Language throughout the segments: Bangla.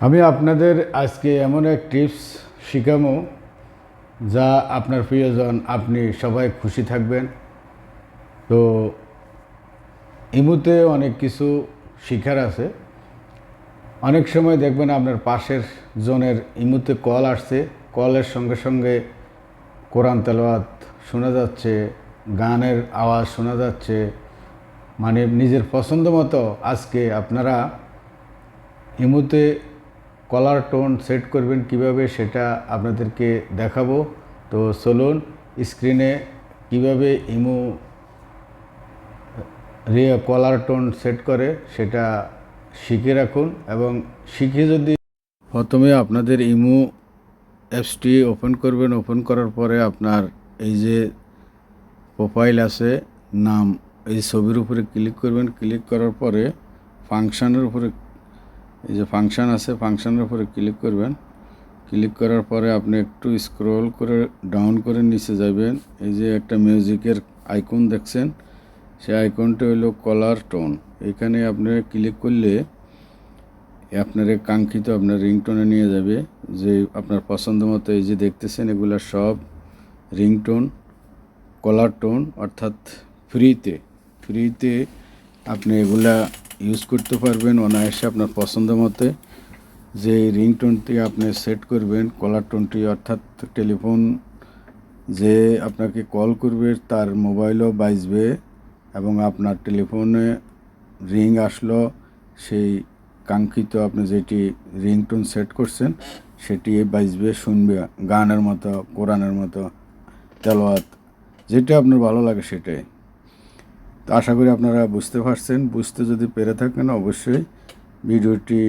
আমি আপনাদের আজকে এমন এক টিপস শিখামো যা আপনার প্রিয়জন, আপনি সবাই খুশি থাকবেন। তো ইমুতে অনেক কিছু শিখার আছে। অনেক সময় দেখবেন আপনার পাশের জনের ইমুতে কল আসছে। কলের সঙ্গে সঙ্গে কোরআন তেলাওয়াত শোনা যাচ্ছে, গানের আওয়াজ শোনা যাচ্ছে। মানে নিজের পছন্দ মতো আজকে আপনারা ইমুতে কলার টোন সেট করবেন কীভাবে সেটা আপনাদেরকে দেখাবো। তো চলুন স্ক্রিনে কীভাবে ইমো রিয়া কলার টোন সেট করে সেটা শিখে রাখুন এবং শিখে যদি প্রথমে আপনাদের ইমো অ্যাপসটি ওপেন করবেন, ওপেন করার পরে আপনার এই যে প্রোফাইল আছে, নাম, এই ছবির উপরে ক্লিক করবেন। ক্লিক করার পরে ফাংশানের উপরে এই যে ফাংশান আছে ফাংশানের উপরে ক্লিক করবেন। ক্লিক করার পরে আপনি একটু স্ক্রল করে ডাউন করে নিচে যাবেন এই যে একটা মিউজিকের আইকন দেখছেন, সেই আইকনটা হলো কলার টোন এখানে আপনি ক্লিক করলে আপনার কাঙ্ক্ষিত আপনার রিংটোনে নিয়ে যাবে, যে আপনার পছন্দ মতো এই যে দেখতেছেন, এগুলো সব রিংটোন কলার টোন অর্থাৎ ফ্রিতে ফ্রিতে আপনি এগুলা ইউজ করতে পারবেন অনায়াসে আপনার পছন্দ মতে। যে রিং রিংটোনটি আপনি সেট করবেন কলার টোনটি অর্থাৎ টেলিফোন যে আপনাকে কল করবে তার মোবাইলও বাজবে এবং আপনার টেলিফোনে রিং আসলো, সেই কাঙ্ক্ষিত আপনি যেটি রিংটোন সেট করছেন, সেটি বাজবে, শুনবে, গানের মতো, কোরআনের মতো তেলোয়াত যেটা আপনার ভালো লাগে সেটাই। তো আশা করি আপনারা বুঝতে পারছেন। বুঝতে যদি পেরে থাকেন অবশ্যই ভিডিওটি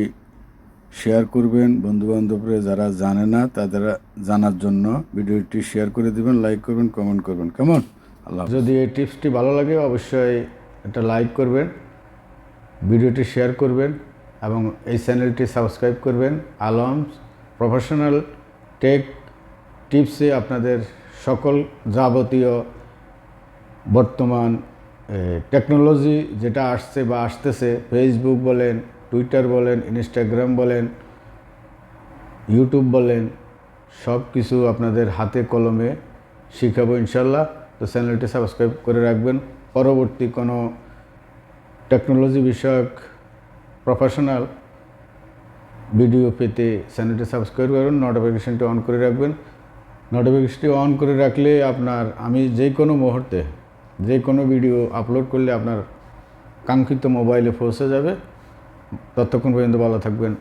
শেয়ার করবেন। বন্ধুবান্ধবরা যারা জানে না, তাদের জানার জন্য ভিডিওটি শেয়ার করে দিবেন, লাইক করবেন, কমেন্ট করবেন। কেমন? আল্লাহ যদি এই টিপসটি ভালো লাগে অবশ্যই এটা লাইক করবেন, ভিডিওটি শেয়ার করবেন এবং এই চ্যানেলটি সাবস্ক্রাইব করবেন। আলমস প্রফেশনাল টেক টিপসে আপনাদের সকল যাবতীয় বর্তমান টেকনোলজি যেটা আসছে বা আসতেছে ফেসবুক বলেন টুইটার বলেন ইনস্টাগ্রাম বলেন ইউটিউব বলেন, সব কিছু আপনাদের হাতে কলমে শিখাবো ইনশাল্লাহ। তো চ্যানেলটি সাবস্ক্রাইব করে রাখবেন। পরবর্তী কোনো টেকনোলজি বিষয়ক প্রফেশনাল ভিডিও পেতে চ্যানেলটি সাবস্ক্রাইব করুন নোটিফিকেশানটি অন করে রাখবেন। নোটিফিকেশনটি অন করে রাখলে আপনার, আমি যে কোনো মুহূর্তে যে কোনো ভিডিও আপলোড করলে আপনার কাঙ্ক্ষিত মোবাইলে পৌঁছে যাবে ততক্ষণ পর্যন্ত ভালো থাকবেন।